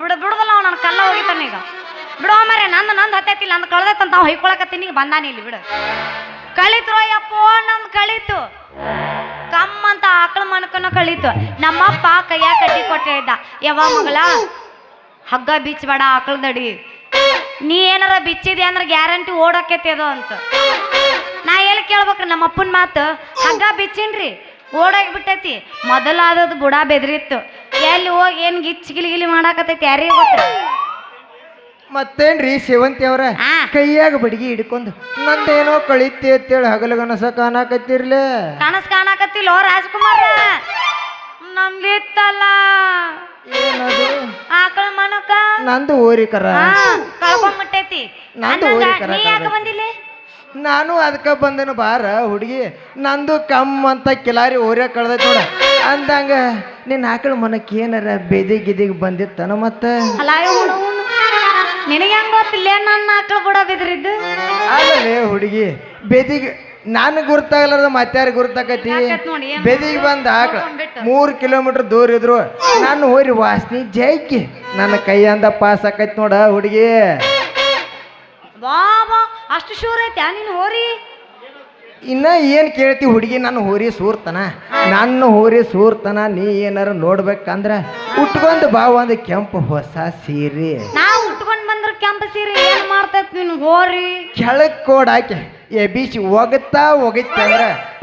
ಬಿಡು ಬಿಡುದಲ್ಲ ಅವ ನನ್ನ ಕಲ್ಲ ಹೋಗಿತಾನ ಈಗ. ಬಿಡೋ ಮರೆ ನಂದು ನಂದು ಹತ್ತೈತಿಲ್ಲ, ನಂದು ಕಳ್ದೈತಂತ ಅವ್ ಹೊಯ್ಕೊಳಕತ್ತೀನಿ ಬಂದಾನ ಇಲ್ಲಿ, ಬಿಡು. ಕಳಿತ್ರೋ ಯಪ್ಪ ನಂದು ಕಳೀತು. ಕಮ್ಮ ಅಂತ ಆಕಳ ಮನಕನ ಕಳೀತು. ನಮ್ಮಪ್ಪ ಕೈಯ ಕಟ್ಟಿ ಕೊಟ್ಟೆ ಇದ್ದ. ಯಾವ ಮಗಳ, ಹಗ್ಗ ಬಿಚ್ಚಬೇಡ ಆಕಳದಡಿ. ನೀ ಏನಾರ ಬಿಚ್ಚಿದೆ ಅಂದ್ರೆ ಗ್ಯಾರಂಟಿ ಓಡಾಕೈತಿ ಅದು ಅಂತ. ನಾ ಎಲ್ಲಿ ಕೇಳ್ಬೇಕ್ರಿ ನಮ್ಮ ಅಪ್ಪನ ಮಾತು? ಹಗ್ಗ ಬಿಚ್ಚಿನ್ರಿ ಓಡಾಗಿ ಬಿಟ್ಟೈತಿ ಮೊದಲಾದದು ಬುಡ ಬೆದರಿತ್ತು. ಎಲ್ಲಿ ಹೋಗಿ ಏನ್ ಗಿಚ್ಚಿ ಗಿಲಿ ಮಾಡಾಕತೈತಿ ಯಾರಿಗೆ ಗೊತ್ತ? ಮತ್ತೇನ್ರಿ ಸೇವಂತಿ ಅವ್ರ? ಆ. ಕೈಯಾಗ ಬಡಿಗೆ ಹಿಡ್ಕೊಂಡು ನಂದೇನೋ ಕಳಿತಿ ಅಂತೇಳಿ ಹಗಲಗನಸ ಕಾಣಕತ್ತಿರ್ಲೆ. ಕನಸ್ ಕಾಣಾಕತ್ತಿಲ್ಲೋ ರಾಜ್ಕುಮಾರ ನಮ್ದಿತ್ತಲ್ಲ ಏನದು? ಆಕಳ ಮನಕ. ನಂದು ಓರಿಕರ ಕಳ್ಕೊಂಡ್ಬಿಟ್ಟೈತಿ ನಂದು ಓರಿಕರ ಊರಿಗೆ ಕರ ನೀ ಯಾಕೆ ಕಳ್ದೈತಿ. ಬಂದಿಲ್ಲ? ನಾನು ಅದಕ್ಕೆ ಬಂದೇನು ಬಾರ ಹುಡುಗಿ. ನಂದು ಕಮ್ ಅಂತ ಕಿಲಾರಿ ಓರ್ಯಾಗ ಕಳ್ದೈತಿ ನೋಡ. ಅಂದಂಗ ನಿನ್ನ ಆಕಳ ಮನಕ್ಕೆ ಏನಾರ ಬೇದಿ ಗಿದಿಗ್ ಬಂದಿತ್ತನ ಮತ್ತ? ಅಲ್ಲ ನಿನಗೆ ಹೆಂಗ್ ಗೊತ್ತಿಲ್ಲ ನನ್ನ ಆಕಳ ಬುಡ ಬಿದ್ರಿದ್ದು? ಹುಡುಗಿ ಬೆದಿಗೆ ನಾನು ಗುರ್ತಾಗಲಾರ್ದ ಮತ್ತಾರು ಗುರ್ತಾಕತಿ ಯಾಕತ್ ನೋಡಿ, ಏನ್ ಬೆದಿಗೆ ಬಂದ ಆಕಳ. ಮೂರು ಕಿಲೋಮೀಟರ್ ದೂರ ಇದ್ರು. ನಾನು ಹೋರಿ ವಾಸನಿ ಜೈಕಿ. ನನ್ನ ಕೈಯಿಂದ ಪಾಸ್ ಆಕೈತಿ ನೋಡ ಹುಡುಗಿ. ಬಾ ಅಷ್ಟು ಶೂರ್ ಐತೆ ನೀನು ಹೋರಿ? ಇನ್ನ ಏನು ಕೇಳ್ತಿ ಹುಡುಗಿ ನನ್ನ ಹೋರಿ ಸೂರ್ತನ ನನ್ನ ಹೋರಿ ಸೂರ್ತನ ನೀ ಏನಾರ ನೋಡ್ಬೇಕಂದ್ರ ಉಟ್ಕೊಂಡು ಬಾ ಒಂದು ಕೆಂಪು ಹೊಸ ಸೀರೆ. ನಾವು ಉಟ್ಕೊಂಡ್ ಬಂದ್ರ ಕೆಂಪ ಸೀರೆ ಏನ್ ಮಾಡ್ತೈತ್ ನೀನು? ಹೋರಿ. ಕೆಳಕ್ ಕೋಡ್ ಹಾಕಿ ಎ ಬೀಚ್ ಒಗತಾ ಒಗಿತ್ತಂದ್ರ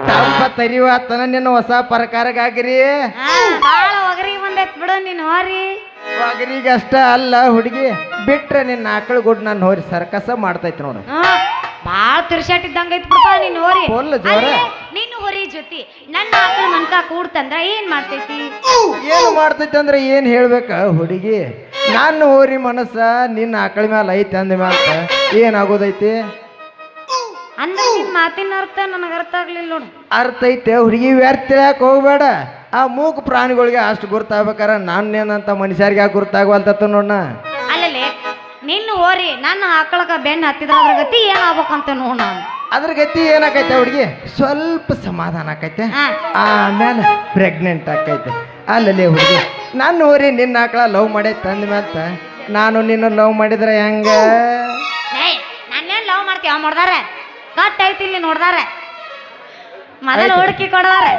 ತಂಪ ತರಿವಾತನ ನಿನ್ನ ಹೊಸ ಪರಕಾರಗಾಗಿರಿ. ಹಾ, ಬಾಳ ಒಗರಿ ಬಂದೈತ್ ಬಿಡು ನೀನು ಹೋರಿ. ಒಗರಿಗಷ್ಟ ಅಲ್ಲ ಹುಡುಗಿ ಬಿಟ್ರೆ ನಿನ್ನ ಆಕಳ ಗುಡ್ ನಾನು ಹೋರಿ ಸರ್ಕಸ ಮಾಡ್ತೈತಿ ನೋಡು. ಹಾ, ಬಾಳ ತಿರ್ಸಾಟ್ ಇದ್ದಂಗ ಐತ್ ಬಿಡಪ್ಪ ನೀನು ಹೋರಿ. ಫುಲ್ ಜೋರ. ನೀನು ಹೋರಿ ಜೊತೆ ನನ್ನ ಆಕಳ ಮನ್ಕ ಕೂಡ್ತಂದ್ರ ಏನ್ ಮಾಡ್ತೈತಿ? ಏನು ಮಾಡ್ತೈತಿ ಅಂದ್ರೆ ಏನು ಹೇಳ್ಬೇಕ ಹುಡುಗಿ? ನನ್ನ ಹೋರಿ ಮನಸ್ಸ ನಿನ್ನ ಆಕಳ ಮ್ಯಾಲ ಐತಿ ಅಂದ ಮ್ಯಾಲ. ಏನಾಗೋದೈತಿ ಅಂದ್ರೆ ನಿನ್ ಮಾತಿನ ಅರ್ಥ ನನಗೆ ಅರ್ಥ ಆಗ್ಲಿಲ್ಲ ನೋಡು. ಅರ್ಥ ಐತೆ ಹುಡುಗಿ ವ್ಯರ್ಥ ತಿಳಿಯಾಕ ಹೋಗ್ಬೇಡ. ಆ ಮೂಕ ಪ್ರಾಣಿಗಳಿಗೆ ಅಷ್ಟು ಗುರ್ತಾಗ್ಬೇಕಾರ. ನಾನೇನಂತ ಮನುಷ್ಯರಿಗೆ ಯಾಕೆ ಗುರ್ತಾಗವಲ್ತತ್ತ ನೋಡ ಅಲ್ಲಲ್ಲಿ ನಿನ್ನ ಓರಿ ನನ್ನ ಆಕಳಕ ಬೆನ್ನ ಹತ್ತಿದ್ರ ಅದ್ರ ಗತಿ ಏನಾಗ್ಬೇಕಂತ ನೋಡ ಅದ್ರ ಗತಿ ಏನಾಕೈತೆ ಹುಡುಗಿ? ಸ್ವಲ್ಪ ಸಮಾಧಾನ ಆಕೈತೆ. ಆಮೇಲೆ ಪ್ರೆಗ್ನೆಂಟ್ ಆಕೈತೆ. ಅಲ್ಲಲ್ಲಿ ಹುಡುಗಿ ನನ್ನ ಓರಿ ನಿನ್ನ ಆಕಳ ಲವ್ ಮಾಡಿ ತಂದ ಮ್ಯಾತ ನಾನು ನಿನ್ನ ಲವ್ ಮಾಡಿದ್ರೆ ಹೆಂಗ? ಏಯ್ ನಾನೇನ್ ಲವ್ ಮಾಡ್ತೀವ ನೋಡ್ದಾರೆ. ಕಟ್ ಐತಿ ಇಲ್ಲಿ ನೋಡ್ದಾರೆ. ಮೊದಲು ಐತಿ. ಹುಡುಕಿ ಕೊಡದಾರೆ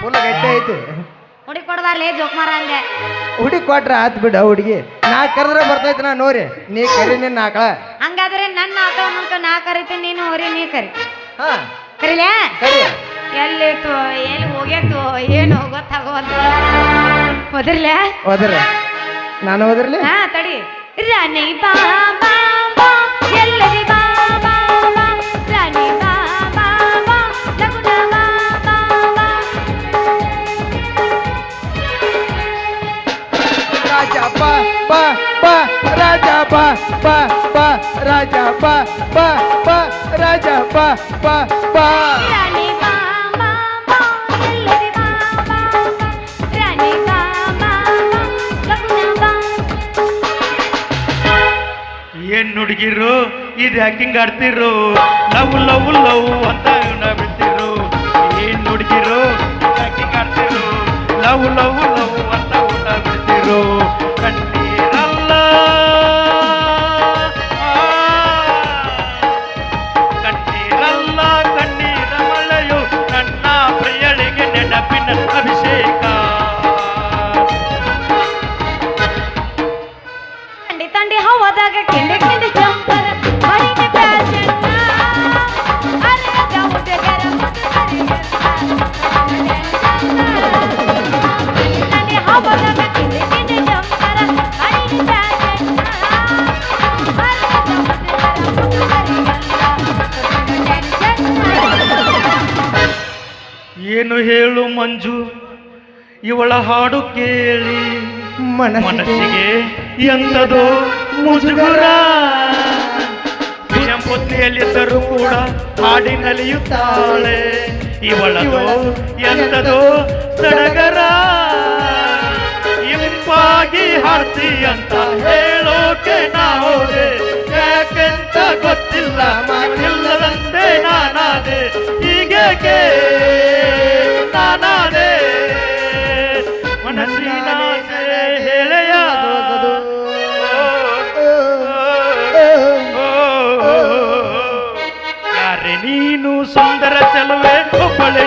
ಫುಲ್ ಗಟ್ಟಿ ಐತಿ. ಹುಡುಕಿ ಕೊಡಬಾರ್ಲಿ ಜೋಕ್ಮಾರ ಅಂದೆ. ಹುಡುಗಿ ಕೊಟ್ರೆ ಆತ್ ಬಿಡ ಹುಡುಗಿ. ನಾ ಕರೆದ್ರೆ ಬರ್ತೈತಿ ನಾ ನೋರಿ ನೀ ಕರಿ ನಿನ್ನ ಆಕಳ ಹಂಗಾದ್ರೆ ನನ್ನ ಆಕಳ ಮೂಲಕ ನಾ ಕರಿತೀನಿ ನೀನು ಹೋರಿ ನೀ ಕರಿ. ಹಾ. ಕರಿಲೇ? ಕರಿ. ಎಲ್ಲಿತ್ತು ಎಲ್ಲಿ ಹೋಗ್ಯತ್ತು ಏನು ಗೊತ್ತಾಗೋದು ಹೋದ್ರಲ್ಲ ಹೋದ್ರೆ ನಾನು ಹೋದ್ರಲ್ಲ ಹಾ ತಡಿ. ರಾಣಿ ಬಾ ಬಾ ಬಾ ಎಲ್ಲದಿ ಬಾ. ಬಾ ರಾಜ ಬಾ ಬಾ ಬಾ ರಾಜ ಬಾ ಬಾ ಬಾ ರಾಜ ಬಾ ಬಾ ಬಾ ರಾಣಿ ಬಾ ಬಾ ಬಾ ಎಲ್ಲದಿ ಬಾ ಬಾ ಬಾ ರಾಣಿ ಬಾ ಬಾ ಬಾ ಲಗುನ ಬಾ ಏನ್ ನುಡುಗಿರು ಇದು ಹ್ಯಾಕಿಂಗ್ ಆಡ್ತಿರು ಲವ್ ಲವ್ ಲವ್ ಅಂತ ಇವ್ನ ಬಿಡ್ತಿರು ಏನ್ ನುಡುಗಿರು ಹ್ಯಾಕಿಂಗ್ ಆಡ್ತಿರು ಲವ್ ಲವ್ ಮಂಜು ಇವಳ ಹಾಡು ಕೇಳಿ. ಮನಸ್ಸಿಗೆ ಎಂದದೋ ಮುಜುಗುರ. ಪುತ್ರಿಯಲ್ಲಿದ್ದರೂ ಕೂಡ ಹಾಡಿನಲಿಯುತ್ತಾಳೆ. ಇವಳ ಎಂದದೋ ಸಡಗರ. ಇಂಪಾಗಿ ಹಾಡ್ತಿ ಅಂತ ಹೇಳೋಕೆ ನಾವೋದೆ ಯಾಕೆಂತ ಗೊತ್ತಿಲ್ಲ ಮಾತಿಲ್ಲದಂತೆ ನಾನಾದೆ. ಹೀಗೇಕೆ?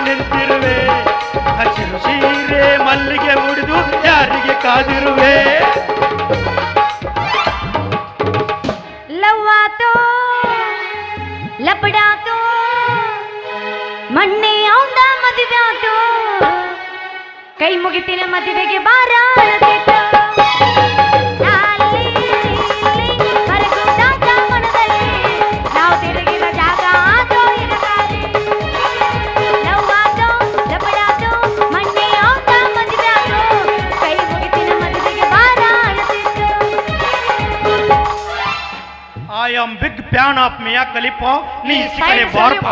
ನಿಂತಿರುವೆ. ಹಸಿರು ಸೀರೆ ಮಲ್ಲಿಗೆ ಉಡಿದು ಯಾರಿಗೆ ಕಾದಿರುವೆ? ಲವ್ವಾತೋ, ಲಪಡಾತೋ, ಮಣ್ಣೆ ಅವಂದ ಮದುವೆ ಆತೋ ಕೈ ಮುಗಿತಿನ ಮದುವೆಗೆ ಬಾರ am big fan of Mia ಕಲಿಪೋ ನೀ ಸಿಕ್ಕಲೆ ಬಾರ್ಪ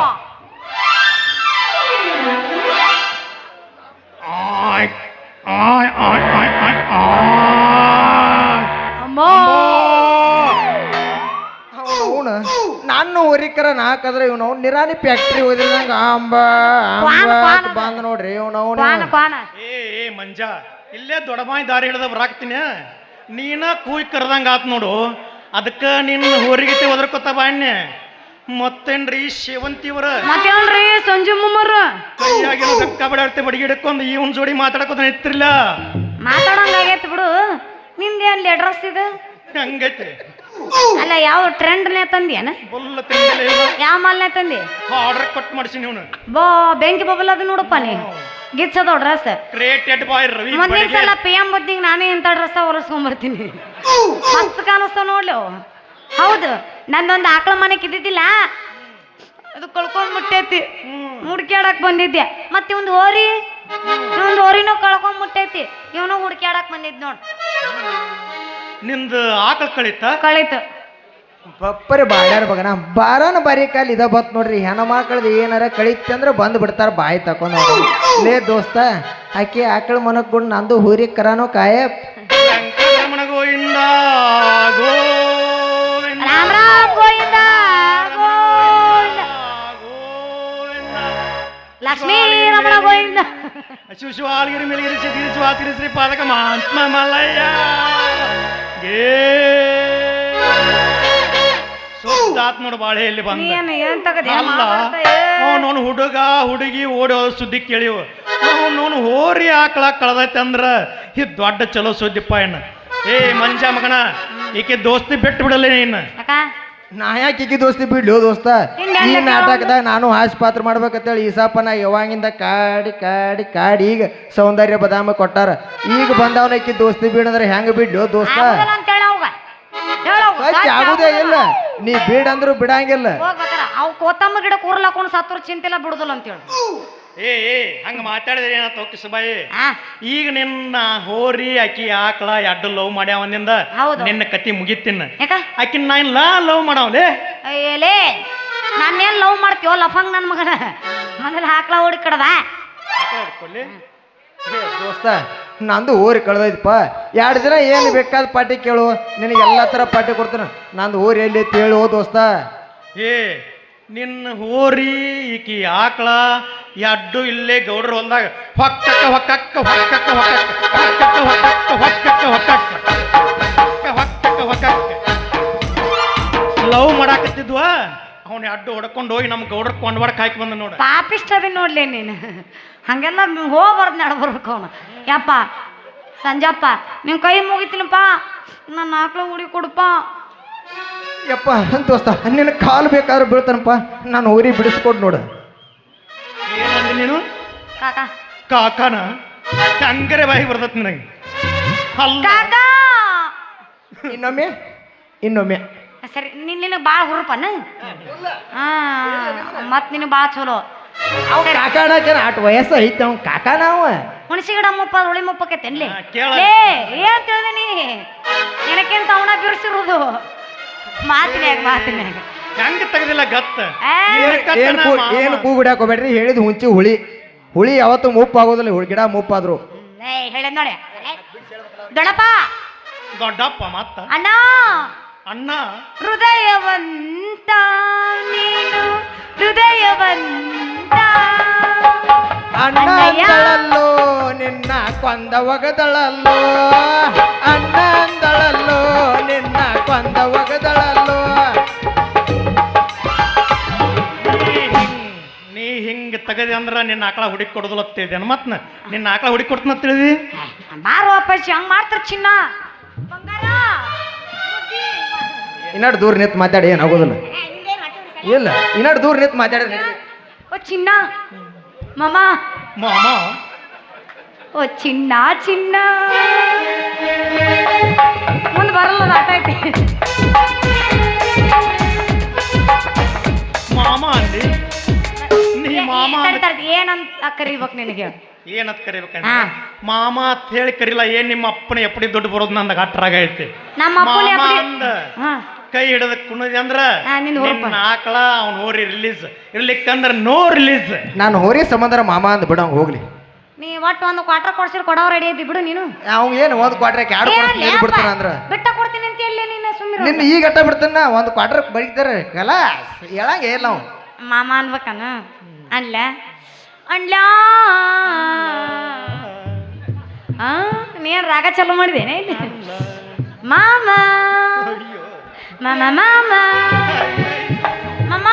ಆಯ್ ಆಯ್ ಆಯ್ ಆಯ್ ಆಯ್ ಆಯ್ ಅಮ್ಮ ನಾನು ಉರಿಕರ ನಾಕದ್ರೆ ಇವನು ನಿರಾನಿ ನಿರಾಣಿ ಫ್ಯಾಕ್ಟ್ರಿ ಹೋದ್ರಂಗ ಅಂಬ ಬಾನ, ಬಂದ ನೋಡ್ರಿ ಇವನು ಏ ಮಂಜ ಇಲ್ಲೇ ದೊಡಮಾಯಿ ದಾರಿ ಹಿಡಿದವ್ ರಾಕ್ತೀನಿ ನೀನ ಕೂಯ್ ಕರೆದಂಗ ಆತ್ ನೋಡು. ಅದಕ್ಕ ನಿನ್ನ ಹೋರಿಗಿತ್ತೆ ಒದರ್ಕೊತ ಬಾಣ್ಯ ಮತ್ತೇನ್ರಿ ಸೇವಂತಿವರ ಮತ್ತೇನ್ರಿ ಸಂಜು ಮುಮ್ಮರ ಕಬಡಾಡ್ತಿ ಬಡಿಗೆ ಹಿಡ್ಕೊಂಡು ಇವನ್ ಜೋಡಿ ಮಾತಾಡಕೋತ ನಿಂತಿರ್ಲ ಮಾತಾಡಂಗಾಗೈತ್ ಬಿಡು. ನಿಂದೇನ್ ಲೆಡ್ರಸ್ ಇದು? ಹಂಗೈತೆ? ಅಲ್ಲ ಯಾವ ಟ್ರೆಂಡ್ನೇ ತಂದೇನ ಬುಲ್ಲ ಯಾವ ಮಾಲ್ನೇ ತಂದಿ? ಆರ್ಡರ್ ಕೊಟ್ಟು ಮಾಡಿಸಿ ನೀವು ಬಾ ಬೆಂಕಿ ಬಬಲ್ ಅದು ನೋಡಪ್ಪ ನೀ. ಗಿಚ್ಚದ ಡ್ರೆಸ್ ಕ್ರಿಯೇಟೆಡ್ ಬಾಯ್ ರವಿ ಮುಂದಿನ ಸಲ ಪಿ ಎಂ ಬದ್ನಿಗೆ ನಾನೇ ಇಂಥ ಡ್ರೆಸ್ ಹೊರಸ್ಕೊಂಬರ್ತೀನಿ ಮಸ್ತ್ ಕಾಣಿಸ್ತಾವ ನೋಡ್ಲಿ. ಹೌದು ನಂದೊಂದು ಆಕಳ ಮನೆಗೆ ಇದ್ದಿದ್ದಿಲ್ಲ ಅದು ಕಳ್ಕೊಂಡ್ ಮುಟ್ಟೈತಿ. ಹುಡ್ಕ್ಯಾಡಕ್ ಬಂದಿದ್ದೆ. ಮತ್ತೆ ಒಂದು ಹೋರಿ? ಒಂದು ಹೋರಿನೂ ಕಳ್ಕೊಂಡ್ ಮುಟ್ಟೈತಿ. ಇವನು ಹುಡ್ಕ್ಯಾಡಕ್ ಬಂದಿದ್ ನೋಡ್. ನಿಂದು ಆಕಳ ಕಳಿತ? ಕಳೀತು. ಬಪ್ಪರಿ ಬಾಡ್ಯಾರ ಬಗನ ಬಾರನ ಬಾರಿ ಕಾಲ ಇದ ಬತ್ ನೋಡ್ರಿ. ಹೆಣ ಮಕ್ಕಳದು ಏನಾರ ಕಳಿತಿ ಅಂದ್ರೆ ಬಂದು ಬಿಡ್ತಾರ ಬಾಯಿ ತಕೊಂಡು ಲೇ ದೋಸ್ತ ಆಕೆ ಆಕಳ ಮನಕ್ ಗುಡ್ ನಂದು ಹೂರಿ ಕರಾನೋ ಕಾಯ. ಲಕ್ಷ್ಮೀ ರಮಣ ಗೋವಿಂದ. ಶಿವ ಶಿವಾಲಗಿರಿ ಮೇಲಗಿರಿ ಸಿದ್ಗಿರಿ ಸ್ವಾತಿರಿ ಶ್ರೀ ಪಾದಕ ಮಹಾತ್ಮ ಮಲ್ಲಯ್ಯ. ಗೇ ಸುತ್ತಾತ್ ನೋಡು ಬಾಳೆ ಇಲ್ಲಿ ಬಂದ. ನೀನ್ ಏನ್ ತಗದಿ? ಅಲ್ಲ ಅವನವನು ಹುಡುಗ ಹುಡುಗಿ ಓಡೋ ಸುದ್ದಿ ಕೇಳಿವು. ಅವನವನು ಹೋರಿ ಆಕಳ ಕಳ್ದೈತೆ ಅಂದ್ರ ಈ ದೊಡ್ಡ ಚಲೋ ಸುದ್ದಿಪ್ಪ ಏನ ಏ ಮಂಜ ಮಗನ ಈಕೆ ದೋಸ್ತಿ ಬಿಟ್ಟು ಬಿಡಲ್ಲ ನೀನು. ನಾ ಯಾಕೆ ಈಕಿ ದೋಸ್ತಿ ಬಿಡ್ಲು ದೋಸ್ತ? ಈ ನಾಟಕದಾಗ ನಾನು ಹಾಸ್ ಪಾತ್ರ ಮಾಡ್ಬೇಕಂತೇಳಿ ಈಸಾಪನ ಯಾವಾಗಿಂದ ಕಾಡಿ ಕಾಡಿ ಕಾಡಿ ಈಗ ಸೌಂದರ್ಯ ಬದಾಮ ಕೊಟ್ಟಾರ. ಈಗ ಬಂದವನ ಈಕಿ ದೋಸ್ತಿ ಬಿಡಂದ್ರೆ ಹೆಂಗ ಬಿಡ್ಲು ದೋಸ್ತ? ಅವಾಗ. ಆಗುದೇ ಇಲ್ಲ. ನೀ ಬಿಡಂದ್ರು ಬಿಡಂಗಿಲ್ಲ. ಹೋಗ್ಬೇಕಾರ ಅವ್ ಕೋತಂಬ ಗಿಡ ಕೂರ್ಲಾಕೊಂಡು ಸತ್ತರು ಚಿಂತಿಲ್ಲ ಬಿಡುದಿಲ್ಲ ಅಂತ ಹೇಳು ಏ ಏ ಹಂಗ ಮಾತಾಡಿದ್ರೆ ಏನಾತ ಹೋಗಿ ಆ? ಈಗ ನಿನ್ನ ಹೋರಿ ಆಕಿ ಆಕಳ ಎಡ್ಡು ಲವ್ ಮಾಡ್ಯಾವ ಅಂದಿಂದ ಹೌದು. ನಿನ್ನ ಕತಿ ಮುಗಿತಿನ್ನ ಯಾಕ? ಆಕಿನ ನಾ ಲಾ ಲವ್ ಮಾಡವಲೇ ಏಲೇ ನಾನೇನ್ ಲವ್ ಮಾಡ್ತೀವೋ ಲಫಂಗ್ ನನ್ನ ಮಗನ. ಮೊದಲು ಹಾಕ್ಲ ಓಡಿ ಕಡದ. ಏ ದೋಸ್ತ ನಂದು ಊರಿ ಕಳ್ದೈತಪ್ಪ. ಎರಡು ದಿನ ಏನು ಬೇಕಾದ ಪಾಟಿ ಕೇಳು. ನಿನಗೆ ಎಲ್ಲ ಥರ ಪಾಟಿ ಕೊಡ್ತೀನಿ. ನಂದು ಊರು ಎಲ್ಲಿ ಐತಿ ಹೇಳು ದೋಸ್ತ. ಏ ನಿನ್ನ ಹೋರಿ ಈಕಿ ಆಕಳ ಎಡ್ಡು ಇಲ್ಲೇ ಗೌಡ್ರ ಹೊಲ್ದಾಗ ಹೊಕ್ಕಕ್ಕ ಹೊಕ್ಕಕ್ಕ ಹೊಕ್ಕಕ್ಕ ಹೊಕ್ಕಕ್ಕ ಹೊಕ್ಕಕ್ಕ ಹೊಕ್ಕಕ್ಕ ಹೊಕ್ಕಕ್ಕ ಹೊಕ್ಕಕ್ಕ ಹೊಕ್ಕಕ್ಕ ಲವ್ ಮಾಡಾಕತ್ತಿದ್ವ? ಅವನ ಅಡ್ಡು ಹೊಡ್ಕೊಂಡು ಹೋಗಿ ನಮ್ಮ ಗೌಡ್ರ ಕೊಂಡ್ವಾಡಕ್ಕೆ ಹಾಕಿ ಬಂದ ನೋಡ. ಪಾಪಿಷ್ಟ ನೋಡ್ಲಿ ನೀನು. ಹಂಗೆಲ್ಲ ಹೋಗ್ಬಾರ್ದು ನಡ್ಬರ್ಬೇಕು ಅವನು. ಯಪ್ಪ ಸಂಜಪ್ಪ ನೀವು ಕೈ ಮುಗಿತೀನಪ್ಪ ನನ್ನ ಆಕಳು ಉಡಿ ಕೊಡಪ್ಪ ಯಪ್ಪ ದೋಸ್ತ ನಿನ್ನ ಕಾಲು ಬೇಕಾದ್ರೆ ಬೀಳ್ತಾನಪ್ಪ. ನಾನು ಊರಿ ಬಿಡಿಸ್ಕೊಡ್ ನೋಡು. ಏನಂದಿ ನೀನು? ಕಾಕ. ಕಾಕನ? ಹಂಗರೆ ಬಾಯಿ ಬರ್ತತ್ ನನಗೆ. ಅಲ್ಲ. ಕಾಕ! ಇನ್ನೊಮ್ಮೆ ಇನ್ನೊಮ್ಮೆ. ಸರಿ ನಿನ್ನ ನಿನಗೆ ಭಾಳ ಹುರುಪನ? ಹಾ ಮತ್ತೆ ನಿನ್ನ ಭಾಳ ಚಲೋ. ಅವ್ ಕಾಕ ಅಟ್ ಆಟ ವಯಸ್ಸು ಐತೆ ಅವ್ನು ಕಾಕ ನಾವ ಹುಣಸಿ ಗಿಡ ಮುಪ್ಪ ಹುಳಿ ಮುಪ್ಪಕೈತೇನ್ಲಿ ಹಾ, ಕೇಳ. ಏ ಏನ್ ತಿಳಿದೆ ನೀ. ನಿನಕ್ಕಿಂತ ಅವನ ಬಿರ್ಸಿರೋದು ಮಾತಿನ್ಯಾಗ ಮಾತಿನ್ಯಾಗ. ಹೆಂಗ ತೆಗ್ದಿಲ್ಲ ಗತ್ತ. ಏ, ನಿನ್ನ ಕತ್ತ ಏನು ಕೂ ಮಾಮ. ಹೋಗ್ಬೇಡ್ರಿ ಹೇಳಿದ್ ಹುಂಚಿ ಹುಳಿ. ಹುಳಿ ಯಾವತ್ತು ಮುಪ್ಪಾಗೋದಿಲ್ಲ ಹುಳಿ ಗಿಡ ಮುಪ್ಪಾದ್ರು. ಏ ಹೇಳ ನೋಡಿ ಏ, ದೊಡ್ಡಪ್ಪ. ದೊಡ್ಡಪ್ಪ ಮತ್ತ? ಅಣ್ಣ ಅಣ್ಣ. ಹೃದಯವಂತ ನೀನು ಹೃದಯವಂತ. ಅಣ್ಣ ಅಣ್ಣಯ್ಯ. ಅಂದಳಲ್ಲೋ ನಿನ್ನ ಕೊಂದ ಒಗದಳಲ್ಲೋ. ಅಣ್ಣ ಅಂದಳಲ್ಲೋ ನಿನ್ನ ಕೊಂದ ಒಗದಳಲ್ಲೋ. ನೀ ಹಿಂಗ್ ನೀ ಹಿಂಗ್ ತೆಗದೆ ಅಂದ್ರ ನಿನ್ನ ಆಕಳ ಹುಡುಕಿ ಕೊಡೋದಿಲ್ಲ ಅಂತ ತಿಳಿದೇನು ಮತ್ ನಿನ್ನ ಆಕಳ ಹುಡುಕಿ ಕೊಡ್ತನ ಅಂತ ತಿಳಿದಿ ಬಾರೋ ಅಪ್ಪಾಜಿ ಹಂಗ್ ಮಾಡ್ತಾರ ಚಿನ್ನ? ಇನ್ನಡ್ ದೂರ ನಿಂತು ಮಾತಾಡಿ ಏನು ಆಗೋದಿಲ್ಲ. ಇಲ್ಲ ಇನ್ನಡ್ ದೂರ ನಿಂತು ಮಾತಾಡಿ ಓ ಚಿನ್ನ ಮಾಮ. ಮಾಮ. ಓ ಚಿನ್ನ ಚಿನ್ನ. ಮುಂದೆ ಬರಲ್ಲ ನಾಟ ಆಟ ಐತಿ. ಮಾಮ ನೀ ಮಾಮ ಏನಂತ ಕರಿಬೇಕು ನಿನಗೆ? ಏನತ್ ಕರಿಬೇಕು. ಮಾಮ ಅಂತ ಹೇಳಿ ಕರಿಲ್ಲ ಏನ್ ನಿಮ್ಮ ಅಪ್ಪನ ಎಪ್ಪಡಿ ದುಡ್ಡು ಬರೋದು ನಂದ ಗಟ್ರಾಗ ಐತಿ. ನಮ್ಮ ಅಪ್ಪನ ಮಾಮ ಅಂದ ಕೈ ಹಿಡದ ಕುಣದಿ ಅಂದ್ರ. ನಿನ್ನ ಆಕಳ ಅವ್ನ ಹೋರಿ ರಿಲೀಸ್ ಇರ್ಲಿಕ್ಕಂದ್ರ ನೋ ರಿಲೀಸ್ ನಾನು ಹೋರಿ ಸಂಬಂಧ ಮಾಮ ಅಂದ್ ಬಿಡ ಹೋಗ್ಲಿ. ನೀ ಒಟ್ಟು ಒಂದು ಕ್ವಾರ್ಟರ್ ಕೊಡ್ಸಿರ್ ಕೊಡೋ ರೆಡಿ ಐತಿ ಬಿಡು ನೀನು. ಅವ್ನು ಏನು ಒಂದು ಕ್ವಾರ್ಟರ್ ಎರಡು ಏ, ಬಿಡ್ತಾರ ಅಂದ್ರ? ಬಿಟ್ಟ ಕೊಡ್ತೀನಿ ಅಂತ ಎಲ್ಲಿ ನೀನು ಸುಮ್ಮನೆ ನಿನ್ನ ಈಗ ಅಟ್ಟ ಬಿಡ್ತಾನ ಒಂದು ಕ್ವಾಟ್ರ್ ಬರೀತಾರೆ ಕಲಾ ಹೇಳಂಗೆ ಇಲ್ಲ ಅವ್ ಮಾಮ ಅನ್ಬೇಕನ ಅನ್ಲ ಅಣ್ಣ! ನೀನ್ ರಾಗ ಚಲೋ ಮಾಡಿದೇನೆ ಮಾಮ! ಮಾಮ ಮಾಮ! ಮಾಮ!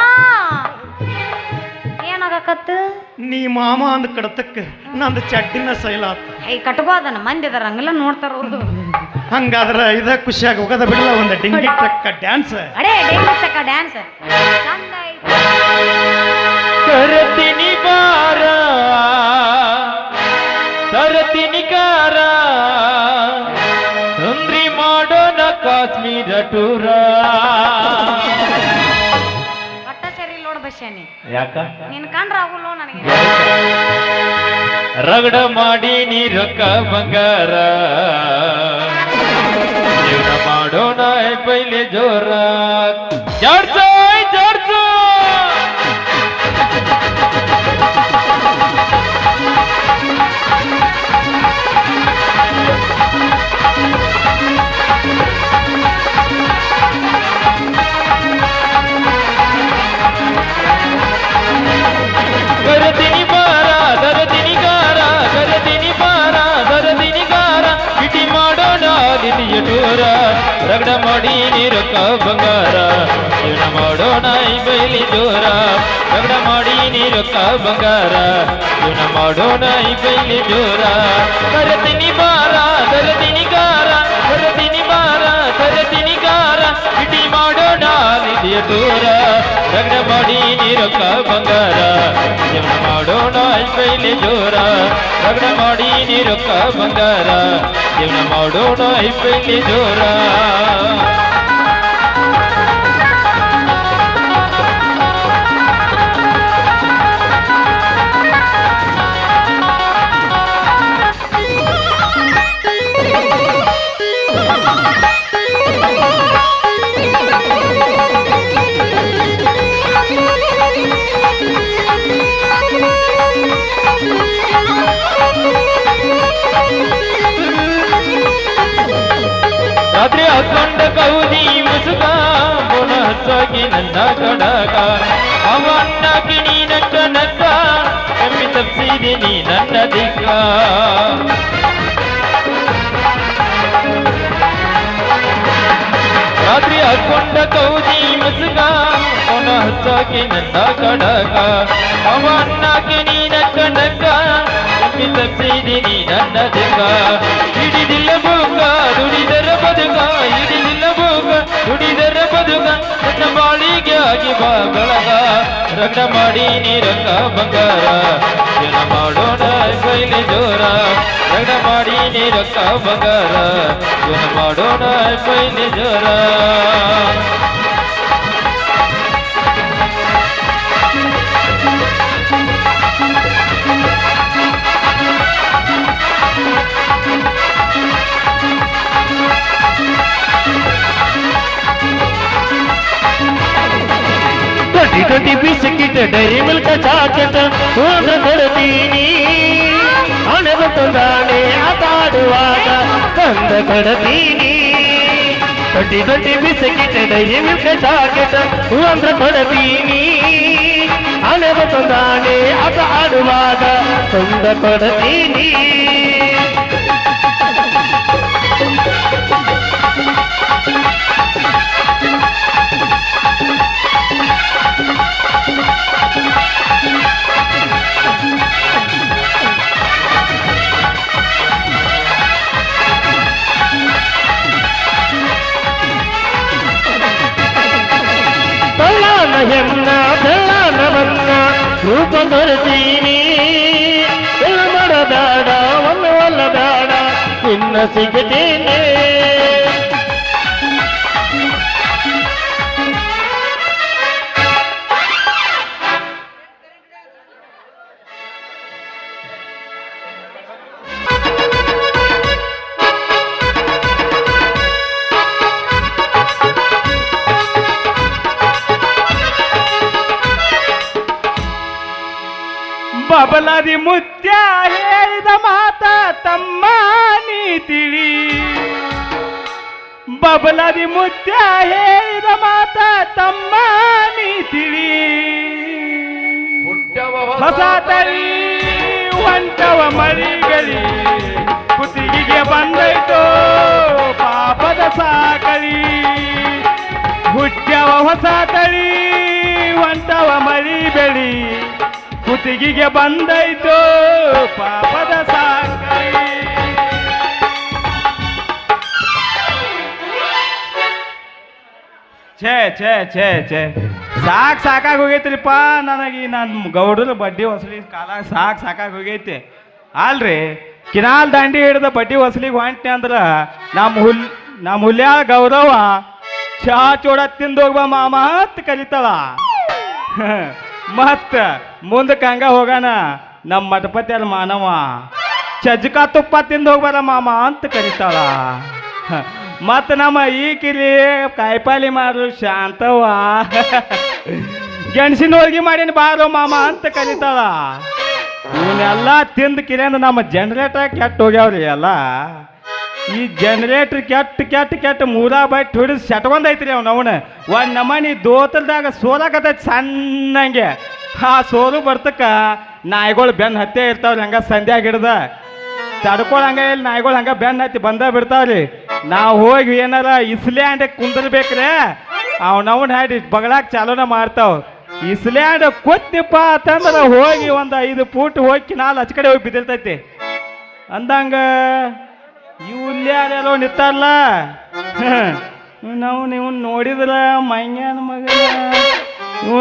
ಏನಾಗಕತ್ತು? ನೀ ಮಾಮ ಅಂದ ಕಡತಕ್ಕ ನಂದು ಚಡ್ಡಿನ ಸೈಲಾತ ಐ ಕಟ್ಕೋ ಅದನ್ನ. ಮಂದಿ ಅದಾರ ಹಂಗೆಲ್ಲ ನೋಡ್ತಾರ ಅವ್ರು ಹಂಗಾದ್ರ ಇದ ಖುಷಿಯಾಗಿ ಹೋಗದ ಬಿಡಲ್ಲ ಒಂದು ಡಿಂಗಿ ಟ್ರಕ್ಕ ಡ್ಯಾನ್ಸ್ ಅಡೇ ಡಿಂಗಿ ಚಕ್ಕ ಡ್ಯಾನ್ಸ್ ಚಂದ ಐತಿ. ತರತಿನಿ ಬಾರ ತರತಿನಿ ಕಾರ ತೊಂದ್ರಿ ಮಾಡೋಣ ಕಾಶ್ಮೀರ ಟೂರ ಒಟ್ಟ ಸರಿ ನೋಡ್ ಬಸ್ಯಾನಿ ಯಾಕ? ನಿನ್ ಕಂಡ್ರ ಆಗುಲ್ಲೋ ನನಗೆ? ರಗಡ ಮಾಡಿ ನೀ ರೊಕ್ಕ ಬಂಗಾರ. ಜೀವನ ಮಾಡೋಣ ಪೈಲೆ ಜೋರ. ಜಾಡ್ಸ ರಗಡ ಮಾಡಿ ನೀರಕ್ಕ ಬಂಗಾರ ಜೀವನ ಮಾಡೋಣ ಈ ಬೈಲಿ ಜೋರ. ರಗಡ ಮಾಡಿ ನೀರಕ್ಕ ಬಂಗಾರ. ಜೀವನ ಮಾಡೋಣ ಈ ಬೈಲಿ ಜೋರ. ಗರದಿನಿ ಬಾರ ಗರದಿನಿ ಗಾರ. ಗರದಿನಿ ಬಾರ ಗರದಿನಿ ಗಾರ. ಇಡಿ ಮಾಡೋಣ ನಿಧಿಯ ದೂರ. ರಗಡ ಮಾಡಿ ನೀರಕ್ಕ ಬಂಗಾರ. ಜೀವನ ಮಾಡೋಣ ಈ ಕೈಲಿ ಜೋರ. ರಗಡ ಮಾಡಿ ನೀರಕ್ಕ ಬಂಗಾರ. ಜೀವನ ಮಾಡೋಣ ಈ ಕೈಲಿ ಜೋರ. ರಾತ್ರಿ ಹಾಕೊಂಡ ಕೌದಿ ಮುಸುಕ ಬೊನ ಹಚ್ಚಾಗಿ ನನ್ನ ಕಡಗ. ಅವನ್ನಾಗಿ ನೀ ನಕ್ಕ ನಕ್ಕ ಕಮ್ಮಿ ತಪ್ಪಿಸಿದೆ ನೀ ನನ್ನ ದಿಕ್ಕ. ರಾತ್ರಿ ಹಾಕೊಂಡ ಕೌದಿ ಮುಸುಕ ಅವನ ಹಚ್ಚಾಕಿ ನನ್ನ ಕಡಗ. ಅವನ್ನಾಗಿ ನೀ ನಕ್ಕ ನಕ್ಕ ಕಮ್ಮಿ ತಪ್ಪಿಸಿದೀನಿ ನನ್ನ ದಿಕ್ಕ ಹಿಡಿದಿಲ್ಲ ಬೂಕ ದುಡಿದರ ಬದುಕ ಹಿಡಿದಿಲ್ಲ ಬೂಕ ದುಡಿದರ ಬದುಕ ನನ್ನ ಬಾಳಿಗೆ ಆಗಿ ಬಾ ಬಳಗ. ರಗಡ ಮಾಡಿ ರಂಗ ಬಂಗಾರ. ಜನ ಮಾಡೋಣ ಕೈಲಿ ಜೋರ. ಮಾಡಿ ನೀರಕ್ಕ ಬಂಗಾರ. ಜನ ಮಾಡೋಣ ಕೈಲಿ ಜೋರ. Twenty twenty biscuit Dairy Milk chocolate ಹೋದ ಕೊಡ್ತೀನಿ ಹಣ ದಾನೆ ಆಟ ಆಡುವಾಗ ತಂದ ಕೊಡ್ತೀನಿ twenty twenty biscuit Dairy Milk chocolate ಒಂದ್ರ ಕೊಡ್ತೀನಿ ಹಣ ದಾನೆ ಹೆನ್ನ ಬೆಳ್ಳನವನ್ನ ರೂಪ ಮರೆತೀನಿ ಮರದಾಡ ಒಲ್ಲ ಒಲ್ಲದಾಡ ನಿನ್ನ ಸಿಗತೀನಿ ಮುತ್ಯ ಹೇಳಿದ ಮಾತ ತಮ್ಮ ನೀ ತಿಳಿ ಬಬಲದಿ ಮುತ್ಯ ಹೇಳಿದ ಮಾತ ತಮ್ಮ ನೀ ತಿಳಿ ಹೊಸ ತಳಿ ಒಂಟವ ಮಳಿಗಳಿ. ಕುತ್ತಿಗೆಗೆ ಬಂದೈತೋ ಪಾಪದ ಸಾಕಳಿ. ಹುಟ್ಟವ ಹೊಸ ತಳಿ ಒಂಟವ ಮರಿ ಬೆಳಿ. ಕುತ್ತಿಗೆಗೆ ಬಂದೈತು. ಪಾಪದ ಸಾಕೈ ಛೇ ಛೇ ಛೇ ಛೇ. ಸಾಕು ಸಾಕಾಗಿ ಹೋಗೈತ್ರಿಪ್ಪ ನನಗೆ ನನ್ನ ಗೌಡರ ಬಡ್ಡಿ ಹೊಸಲಿ ಕಾಲ ಸಾಕು ಸಾಕಾಗಿ ಹೋಗೈತೆ. ಅಲ್ರಿ ಕಿನಾಲ್ ದಂಡಿ ಹಿಡಿದ ಬಡ್ಡಿ ವಸೂಲಿಗೆ ಹೊಂಟೆ ಅಂದ್ರೆ ನಮ್ಮ ಹುಲ್ ನಮ್ಮ ಹುಲ್ಯ ಗೌರವ ಚಾ ಚೂಡ ತಿಂದೋಗ್ಬ ಮಾಮ ಅಂತ ಕರಿತಾಳ ಮತ್ತ ಮುಂದಕ್ಕೆ ಹಂಗ ಹೋಗೋಣ ನಮ್ಮ ಅಲ್ಲ ಮಾನವ, ಚಜ್ಕ ತುಪ್ಪ ತಿಂದು ಹೋಗ್ಬಾರ ಮಾಮ ಅಂತ ಕರಿತಾಳ. ಮತ್ತ ನಮ್ಮ ಈ ಕಿರಿ ಕಾಯಿಪಾಲಿ ಮಾರು ಶಾಂತವ್ವ. ಗೆಣಸಿನ ಹೋಳ್ಗಿ ಮಾಡಿನ ಬಾರೋ ಮಾಮ ಅಂತ ಕರಿತಾಳ. ಇವನ್ನೆಲ್ಲ ತಿಂದು ಅಂದ್ರೆ ನಮ್ಮ ಜನರೇಟರ್ ಕೆಟ್ಟ ಹೋಗ್ಯಾವ್ರಿ ಎಲ್ಲ. ಈ ಜನರೇಟರ್ ಕೆಟ್ಟ ಕೆಟ್ಟ ಕೆಟ್ಟ ಮೂರಾ ಬೈಟ್ ಹಿಡಿದು ಸೆಟ್ಕೊಂಡೈತ್ರಿ ಅವ್ನು ಅವನ. ಒಂದು ನಮನಿ ದೋತಲ್ದಾಗ ಸೋಲಾಕತೈತಿ ಸಣ್ಣಂಗೆ. ಆ ಸೋಲು ಬರ್ತಕ್ಕ. ನಾಯಿಗಳು ಬೆನ್ನು ಹತ್ತೆ ಇರ್ತಾವ್ರಿ, ಹಂಗ ಸಂಧ್ಯಾಗ ಹಿಡ್ದ ತಡ್ಕೊಳಂಗ ಇಲ್ಲಿ ನಾಯಿಗಳು ಹಂಗ ಬೆನ್ನು ಹತ್ತಿ ಬಂದ ಬಿಡ್ತಾವ್ರಿ. ನಾವು ಹೋಗಿ ಏನಾರ ಇಸ್ಲ್ಯಾಂಡ್ ಕುಂದರ್ಬೇಕ್ರೆ ಅವನವನ್ ಹಾಡಿ ಬಗಳಾಗ ಚಾಲೂನ ಮಾಡ್ತಾವ. ಇಸ್ಲ್ಯಾಂಡ್ ಕೂತ್ನಿಪ್ಪ ಅಂತಂದ್ರೆ ಹೋಗಿ ಒಂದು ಐದು ಫೂಟ್ ಹೋಗಿ ನಾಲ್ ಹಚ್ಚ ಕಡೆ ಹೋಗಿ ಬಿದ್ದಿರ್ತೈತಿ. ಅಂದಂಗ ಇವು ನಿತ್ತಾರಲ್ಲ ನಾವು ನೀವು ನೋಡಿದ್ರ ಮೈನ್ಯಾನ ಮಗ. ಇವ,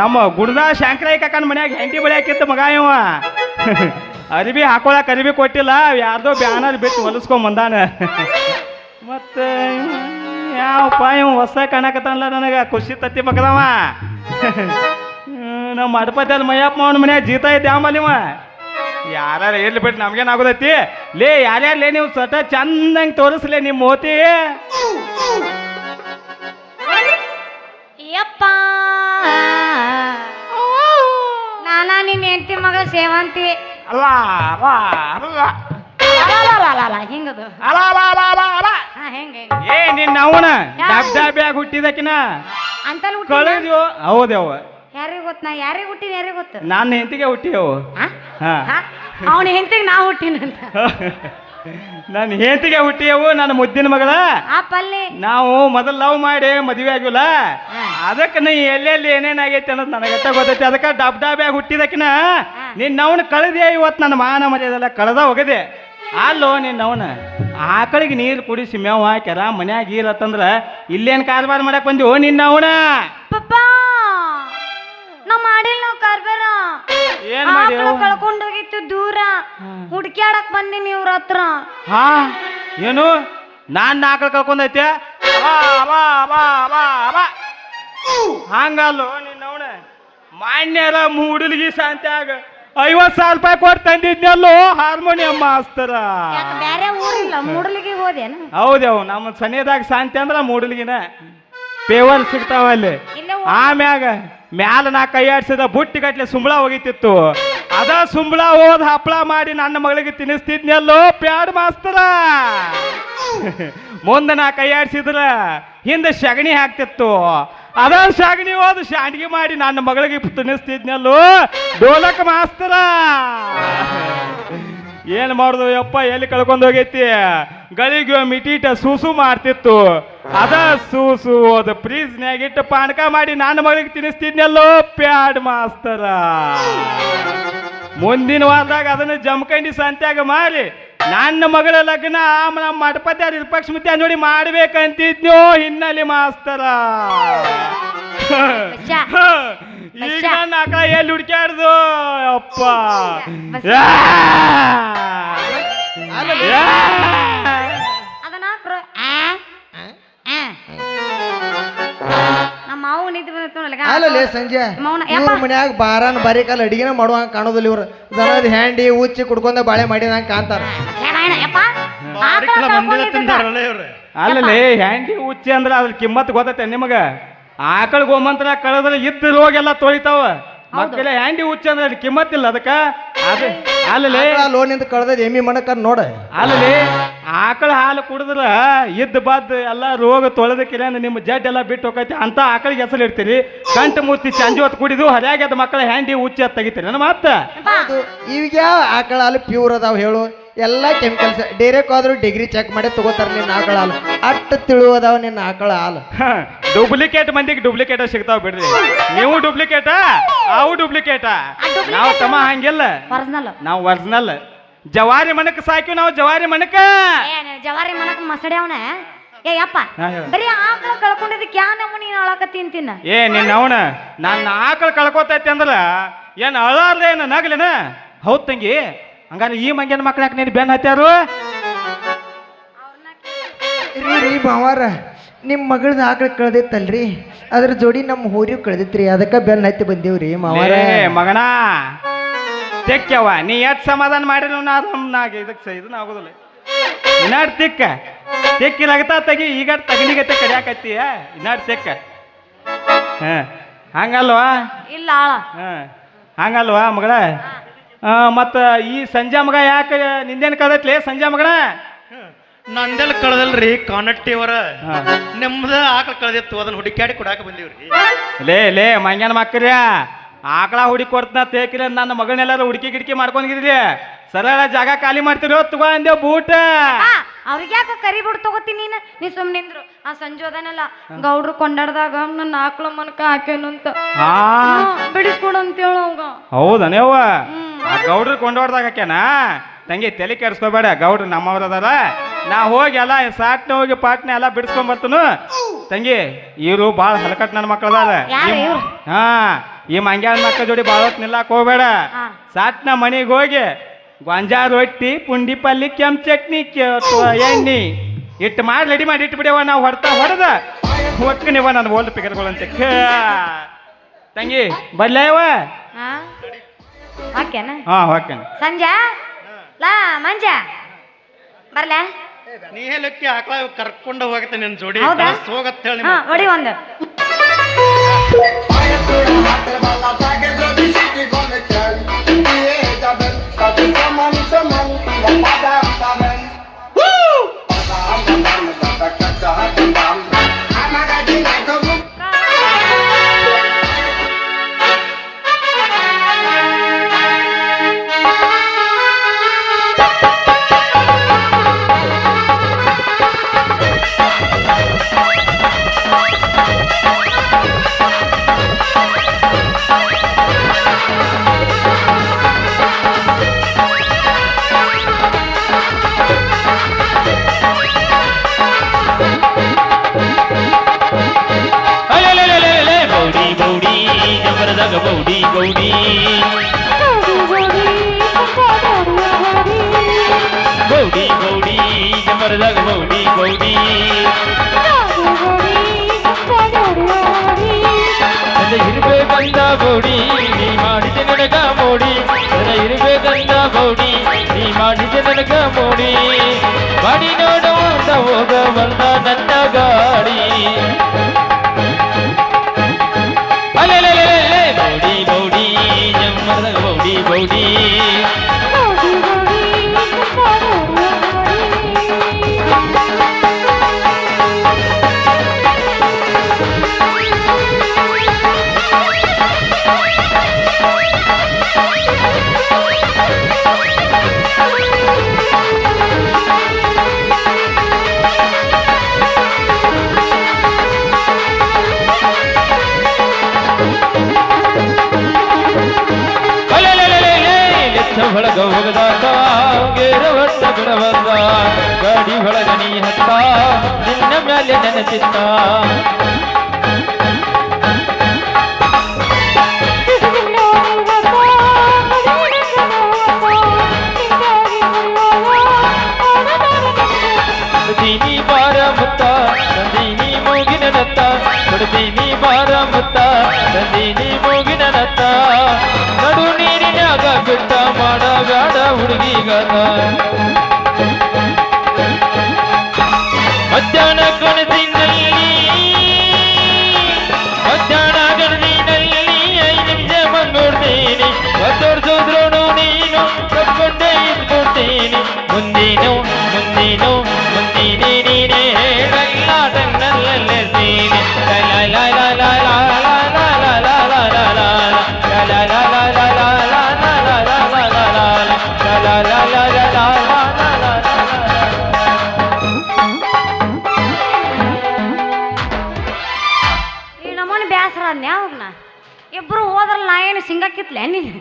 ನಮ್ಮ ಗುಡ್ದ ಶಂಕರಾಯ ಕಾಕನ ಮನ್ಯಾಗ ಹೆಂಡಿ ಬಳಿ ಮಗ ಇವ. ಅರಿಬಿ ಹಾಕೊಳಕ್ ಅರಿಬಿ ಕೊಟ್ಟಿಲ್ಲ ಯಾರ್ದೋ ಬ್ಯಾನರ್ ಬಿಟ್ಟು ಹೊಲಿಸ್ಕೊಂಡ್ ಬಂದಾನ. ಮತ್ತೆ ಯಾವಪ್ಪ ಇವ್ ಹೊಸ ಕಾಣಕತ್ತಾನಲ್ಲ ನನಗೆ, ಖುಷಿ ತತ್ತಿ ಮಗದವ ನಮ್ಮ ಮಡಪತಿಯಲ್ಲಿ ಮಯ್ಯಪ್ಪ ಅವನ ಮನ್ಯಾಗ ಜೀತ ಐತೆ ಇವ ಯಾರು ಇರ್ಲಿ ಬಿಟ್ಟು ನಮ್ಗೇನ್ ಆಗೋದೈತಿ ಲೇ ಯಾರ್ಯಾರು ಲೇ ನೀವು ಸಟ ಚಂದಂಗೆ ತೋರಿಸ್ಲೆ ನಿಮ್ಮ ಮೋತಿ. ಯಪ್ಪ. ನಾನಾ ನಿನ್ನ ಹೆಂಡತಿ ಮಗ ಸೇವಂತಿ. ಅಲ್ಲ ಅಲ್ಲ ಅಲ್ಲ. ಹಿಂಗದು? ಅಲ್ಲ ಅಲ್ಲ ಅಲ್ಲ ಹಾ ಹೆಂಗ ಏ ನಿನ್ನ ಅವನ ಡಬ್ ಡಬ್ಯಾಗ ಹುಟ್ಟಿದಕಿನ? ಅಂತಲೂ ಕಳೆದ್ಯೋ? ಹೌದವ ಯಾರಿಗೂ ಗೊತ್ತ ನಾ? ಯಾರಿಗೆ ಹುಟ್ಟಿನ ಯಾರಿಗ ಗೊತ್ತ? ನನ್ನ ಹೆಂಡತಿಗೆ ಹುಟ್ಟಿಯವು ಹಾ. ಅವನ ಹೆಂಡತಿಗೆ ನಾ ಹುಟ್ಟಿನಂತ. ನನ್ನ ಹೆಂಡತಿಗೆ ಹುಟ್ಟಿಯವು ನನ್ನ ಮುದ್ದಿನ ಮಗಳ. ಆ ಪಲ್ಲಿ. ನಾವು ಮೊದಲು ಲವ್ ಮಾಡಿ ಮದುವೆ ಆಗಿಲ್ಲ. ಅದಕ್ಕೆ ನೀ ಎಲ್ಲೆಲ್ಲಿ ಏನೇನಾಗೈತೆ ಅನ್ನೋದು ನನಗೆ ಗೊತ್ತೈತಿ. ಅದಕ್ಕೆ ಡಬ್ ಡಬ್ಯಾಗ ನಿನ್ನ ನಿನ್ನವನ ಕಳೆದೆ ಇವತ್ತು ನನ್ನ ಮಾನ ಮರ್ಯಾದೆಲ್ಲ ಕಳೆದ ಹೋಗದೆ. ಅಲ್ಲೋ ನಿನ್ನ ಅವನ ಆಕಳಿಗೆ ನೀರು ಕುಡಿಸಿ ಮೇವ್ ಹಾಕ್ಯಾರ ಮನ್ಯಾಗ ಇರತ್ತಂದ್ರ ಇಲ್ಲೇನು ಕಾರ್ಬಾರ್ ಮಾಡಕ್ ಬಂದಿವೋ ನಿನ್ನವನ? ಪಪ್ಪ ಏನ್ ಮಾಡ್ಯಾವ? ಕಳ್ಕೊಂಡೋಗಿತ್ತು ದೂರ. ಹುಡ್ಕ್ಯಾಡಕ್ ಬಂದಿನಿ ಇವ್ರ ಹತ್ರ. ಹಾ? ಏನು? ನಾನ್ ನಾಲ್ಕು ಕಳ್ಕೊಂಡೈತೆ? ಬಾ ಬಾ ಬಾ. ಹಂಗಲ್ಲೋ ನಿನ್ನವನ ಮಾನ್ಯರ ಮೂಡಲ್ಗಿ ಸಂತ್ಯಾಗ ಐವತ್ ಸಾವಿರ ರೂಪಾಯಿ ಕೊಟ್ಟು ತಂದಿದ್ನಲ್ಲೋ ಹಾರ್ಮೋನಿಯಂ ಮಾಸ್ತರ. ಯಾಕೆ ಬೇರೆ ಊರಿಲ್ಲ ಮೂಡಲಿಗೆ ಹೋದೇನು ಹೌದವು ನಮ್ಮ ಸನಿಯದಾಗ ಶಾಂತಿ ಅಂದ್ರ ಮೂಡಲ್ಗಿನ. ಪೇವರ್ ಸಿಗ್ತಾವ ಅಲ್ಲಿ. ಇಲ್ಲೇ ಆಮ್ಯಾಗ ಮ್ಯಾಲ ನಾ ಕೈ ಆಡ್ಸಿದ ಬುಟ್ಟಿ ಗಟ್ಲೆ ಸುಂಬಳ ಹೋಗಿತ್ತಿತ್ತು. ಅದ ಸುಂಬಳ ಹೋದ ಹಪ್ಪಳ ಮಾಡಿ ನನ್ನ ಮಗಳಿಗೆ ತಿನ್ನಿಸ್ತಿದ್ನೆಲ್ಲೋ ಪ್ಯಾಡ್ ಮಾಸ್ತರ. ಮುಂದೆ ನಾ ಕೈ ಆಡ್ಸಿದ್ರ ಹಿಂದೆ ಸಗಣಿ ಹಾಕ್ತಿತ್ತು. ಅದ ಸಗಣಿ ಹೋದ ಶಾಂಡ್ಗಿ ಮಾಡಿ ನನ್ನ ಮಗಳಿಗೆ ತಿನ್ನಿಸ್ತಿದ್ನೆಲ್ಲೋ ಡೋಲಕ್ ಮಾಸ್ತರ. ಏನು ಮಾಡುದು ಯಪ್ಪ ಎಲ್ಲಿ ಕಳ್ಕೊಂಡು ಹೋಗೈತಿ? ಗಳಿಗೆ ಮಿಟೀಟ ಸೂಸು ಮಾಡ್ತಿತ್ತು. ಅದ ಸೂಸು ಅದು ಫ್ರೀಜ್ನ್ಯಾಗಿಟ್ಟು ಪಾನಕ ಮಾಡಿ ನನ್ನ ಮಗಳಿಗೆ ತಿನ್ನಿಸ್ತಿದ್ನಲ್ಲೋ ಪ್ಯಾಡ್ ಮಾಸ್ತರ ಮುಂದಿನ ವಾರದಾಗ ಅದನ್ನ ಜಮಖಂಡಿ ಸಂತ್ಯಾಗ ಮಾರಿ ನನ್ನ ಮಗಳ ಲಗ್ನ ನಮ್ಮ ಮಠಪತಿ ವಿಪಕ್ಷ ಮುತ್ಯ ನೋಡಿ ಮಾಡ್ಬೇಕಂತಿದ್ನೋ ಹಿನ್ನೆಲೆ ಮಾಸ್ತರ. ಈಗ. ನನ್ನ ಅಕ್ಕ ಎಲ್ಲಿ ಹುಡ್ಕ್ಯಾಡ್ದು ಅಪ್ಪ! ಅದನ್ನ ಮಾವು ನಿಂತು. ಅಲ್ಲಲ್ಲಿ ಸಂಜೆ ಮೌನ ಇವ್ರ ಯಪ್ಪ. ಮನ್ಯಾಗ ಬಾರಾನ ಬಾರಿ ಕಾಲ ಅಡಿಗೆನ ಮಾಡುವಂಗ ಕಾಣೋದಿಲ್ಲ ಇವ್ರು. ದನದ ಹ್ಯಾಂಡಿ ಉಚ್ಚಿ ಕುಡ್ಕೊಂಡ ಬಾಳೆ ಮಾಡಿದಂಗ ಕಾಣ್ತಾರ. ಅಲ್ಲಲ್ಲಿ ಹ್ಯಾಂಡಿ ಉಚ್ಚಿ ಅಂದ್ರೆ ಅದ್ರ ಕಿಮ್ಮತ್ ಗೊತ್ತೈತೆ ನಿಮಗ? ಆಕಳ ಗೋಮಂತ್ರ ಕಳೆದ್ರೆ ಇದ್ದ ರೋಗೆಲ್ಲ ತೊಳಿತಾವ ಮಕ್ಕಳ ಹ್ಯಾಂಡಿ ಉಚ್ಚಿ ಅಂದ್ರೆ ಅದ್ ಕಿಮ್ಮತ್ ಇಲ್ಲ ಅದಕ್ಕ? ಅದ ಲೇ ಲೋನಿಂದ ಕಳ್ದದ ಎಮ್ಮಿ ಮಣಕ ನೋಡ. ಅಲ್ಲಲೇ ಆಕಳ ಹಾಲು ಕುಡಿದ್ರ ಇದ್ದ ಬಾದ್ ಎಲ್ಲ ರೋಗ ತೊಳೆದ ನಿಮ್ಮ ಜಡ್ ಎಲ್ಲ ಬಿಟ್ಟು ಹೋಗೈತಿ. ಅಂತ ಆಕಳಿಗೆ ಹೆಸರು ಇಡ್ತೀರಿ. ಗಂಟು ಮೂರ್ತಿ ಚಂಜಿ ಹೊತ್ತು ಕುಡಿದು ಹರಿಯಾಗ್ಯದ ಮಕ್ಕಳ ಹ್ಯಾಂಡಿ ಉಚ್ಚ ತೆಗಿತೀರಿ. ನನ್ನ ಮಾತ? ಈಗ ಯಾವ ಆಕಳ ಹಾಲು ಪ್ಯೂರ್ ಅದಾವ ಹೇಳು. ಎಲ್ಲ ಕೆಮಿಕಲ್ಸ್ ಡೈರೆಕ್ಟ್ ಆದ್ರೂ ಡಿಗ್ರಿ ಚೆಕ್ ಮಾಡಿ ತಗೋತಾರೆ ನಿನ್ನ ಆಕಳ ಹಾಲು. ಅಷ್ಟು ತಿಳುವದಾವ ನಿನ್ನ ಆಕಳ ಹಾಲು. ಡೂಪ್ಲಿಕೇಟ್ ಮಂದಿಗೆ ಡೂಪ್ಲಿಕೇಟ್ ಸಿಗ್ತಾವ ಬಿಡ್ರಿ. ನೀವು ಡೂಪ್ಲಿಕೇಟ ಅವು ಡೂಪ್ಲಿಕೇಟ ನಾವು ತಮ್ಮ ಹಂಗಿಲ್ಲ. ನಾವು ಒರಿಜಿನಲ್ ಜವಾರಿ ಮಣಕ್ ಸಾಕಿವ್ ನಾವು ಜವಾರಿ ಮಣಕ. ಏ, ಜವಾರಿ ಮನಕ್ ಮಸಡಿ ಅವನ? ಏ ಯಪ್ಪ ಹಾ, ಬರೀ ಆಕಳ ಕಳ್ಕೊಂಡಿದ್ದಕ್ಕೆ ಯಾ ನಮ್ಮ ನೀನು ಅಳಕ ತಿನ್ನ ಏ ನಿನ್ನ ಅವನ ನನ್ನ ಆಕಳ ಕಳ್ಕೊತೈತಿ ಅಂದ್ರ ಏನ್ ಅಳಾರ್ದ ಏನ ನಗಲೇನ? ಹೌದ್ ತಂಗಿ ಹಂಗಾರೆ ಈ ಮಂಗ್ಯನ ಮಕ್ಳು ಯಾಕೆ ನೀನು ಬೆನ್ ಹತ್ಯಾರು? ರೀ ರೀ ಮಾವಾರ ನಿಮ್ಮ ಮಗಳದ ಆಕಳ ಕಳ್ದಿತ್ತಲ್ರಿ? ಅದ್ರ ಜೋಡಿ ನಮ್ಮ ಹೋರಿ ಕಳ್ದಿತ್ರಿ. ಅದಕ್ಕೆ ಬೆನ್ನ ಹತ್ತಿ ಬಂದೇವ್ರಿ ಮಾವಾರ. ಲೇ ಮಗನ ತೆಕ್ಕವ ನೀ ಎಷ್ಟ್ ಸಮಾಧಾನ ಮಾಡಿ ನಾ ಆರಾಮ್ನಾಗ ಇದಕ್ಕೆ ಸ ಇದನ್ನ ಆಗೋದಿಲ್ಲ. ಇನ್ನಾಡ್ ತಿಕ್ಕ. ತೆಕ್ಕಿಲಾಗತ್ತ ತೆಗಿ ಈಗ ತಗನಿಗತ್ತೆ ಕಡಿಯಾಕತ್ತೀಯ? ಇನ್ನಾಡ್ ತಿಕ್ಕ. ಹ ಹಂಗಲ್ವಾ? ಇಲ್ಲ ಆಳ. ಹ ಹಂಗಲ್ವಾ ಮಗಳ? ಮತ್ತ ಈ ಸಂಜೆ ಮಗ ಯಾಕೆ ನಿಂದೇನು ಕದತ್ಲೆ ಸಂಜೆ ಮಗನ? ನಂದೆಲ್ಲ ಕಳ್ದಲ್ರಿ ಕಾನಟ್ಟಿಯವರ. ಹಾ. ನಿಮ್ದ ಆಕಳ ಕಳ್ದಿತ್ತು ಅದನ್ನ ಹುಡುಕಾಡಿ ಕೊಡಾಕ ಬಂದೀವ್ರಿ. ಲೇ ಲೇ ಮಂಗ್ಯಾನ ಮಕ್ಕಳ್ಯ. ಆಕಳ ಹುಡುಕಿ ಕೊಡ್ತಾ ತೇಕಿರ ನನ್ನ ಮಗನೆಲ್ಲರೂ ಹುಡುಕಿ ಗಿಡ್ಕಿ ಮಾಡ್ಕೊಂಡಿದ್ರಿ ಸರಳ ಜಾಗ ಖಾಲಿ ಮಾಡ್ತಿರೋ ತಗೋ ಅಂದೆ ಬೂಟ. ಅವ್ರಿಗೆ ಯಾಕೆ ಕರಿ ಬಿಡು ತಗೋತೀನಿ ನೀನು? ನೀ ಸುಮ್ಮನೆ ನಿಂದ್ರು. ಆ ಸಂಜೆ ಅದನಲ್ಲ ಗೌಡ್ರು ಕೊಂಡಾಡ್ದಾಗ ನನ್ನ ಆಕಳ ಮನಕ ಹಾಕೇನು ಅಂತ. ಹಾ ಬಿಡಿಸ್ಕೊಡು ಅಂತ ಹೇಳು ಅವಾಗ ಹೌದನೇವ ಆ ಗೌಡ್ರು ಕೊಂಡಾಡ್ದಾಗ ಹಾಕ್ಯಾನ ತಂಗಿ ತಲೆ ಕೆಡಿಸ್ಕೋಬೇಡ ಗೌಡ್ರು ನಮ್ಮವ್ರ ಅದಾರ ನಾ ಹೋಗಿ ಎಲ್ಲ ಸಾಟ್ನ ಹೋಗಿ ಪಾಟ್ನ ಎಲ್ಲ ಬಿಡಿಸ್ಕೊಂಡ್ ಬರ್ತನು ತಂಗಿ ಇವ್ರು ಭಾಳ ಹಲಕಟ್ ನನ್ನ ಮಕ್ಕಳದಾರ? ಹಾ. ಈ ಮಂಗ್ಯಾನ ಮಕ್ಕ ಜೋಡಿ ಭಾಳ ಹೊತ್ತು ನಿಲ್ಲಕ್ ಹೋಗ್ಬೇಡ. ಹಾ. ಸಾಟ್ನ ಮನೆಗೆ ಹೋಗಿ ಗೊಂಜಾ ರೊಟ್ಟಿ ಪುಂಡಿ ಪಲ್ಲಿ ಕೆಂಪ್ ಚಟ್ನಿ ಕೆ- ತ- ಎಣ್ಣಿ ಇಟ್ಟು ಮಾಡಿ ರೆಡಿ ಮಾಡಿ ಇಟ್ಬಿಡವ ನಾವು ಹೊಡ್ತಾ ಹೊಡೆದ ಒಕ್ಕನಿವ ನನ್ನ ಓಲ್ಡ್ ಪಿಕರ್ಗಳಂತೆ ತಂಗಿ ಬರ್ಲೇವ? ಹಾ. ಹಾಕ್ಯಾನ? ಹಾ ಸಂಜೆ? ಲಾ ಮಂಜ. ಬರ್ಲ? ನೀ ಹೇಳಕ್ಕೆ ಆಕಳ ಕರ್ಕೊಂಡು ಹೋಗತ್ತೆ ನಿನ್ ಜೋಡಿ. ಹೌದಾ? ಹೋಗತ್ತೆ ಹೇಳಿ ಹಾ ಹೊಡಿ ಒಂದು. রাতের বেলা থাকে যদি সিটি কলে খেল ಜಬರದಾಗ ಗೌಡಿ ಗೌಡಿ ಗೌಡಿ ಗೌಡಿ ಜಬರದಾಗ ಗೌಡಿ ಗೌಡಿ ನನ್ನ ಇರ್ಬೇಕಂದ ಗೌಡಿ ನೀ ಮಾಡಿದ ನನಗ ಮೋಡಿ ನನ್ನ ಇರ್ಬೇಕಂದ ಗೌಡಿ ನೀ ಮಾಡಿದ ನನಗ ಮೋಡಿ ಮಾಡಿ ನೋಡುವಂತ ಹೋಗ ಬಂದ ನನ್ನ ಗಾಡಿ ಜಮ್ಮರದಾಗ ಗೌಡಿ ಚಿತ್ತ ಕೊಡ್ತೀನಿ ಬಾರ ಮುತ್ತ ನಂದಿನಿ ಮೂಗಿನ ನತ್ತ. ಕೊಡ್ತೀನಿ ಬಾರ ಮುತ್ತ ನಂದಿನಿ ಮೂಗಿನ ನತ್ತ. ನಡು ನೀರಿನಾಗ ಬಿಟ್ಟ ಮಾಡಬೇಡ ಹುಡುಗಿಗನ planning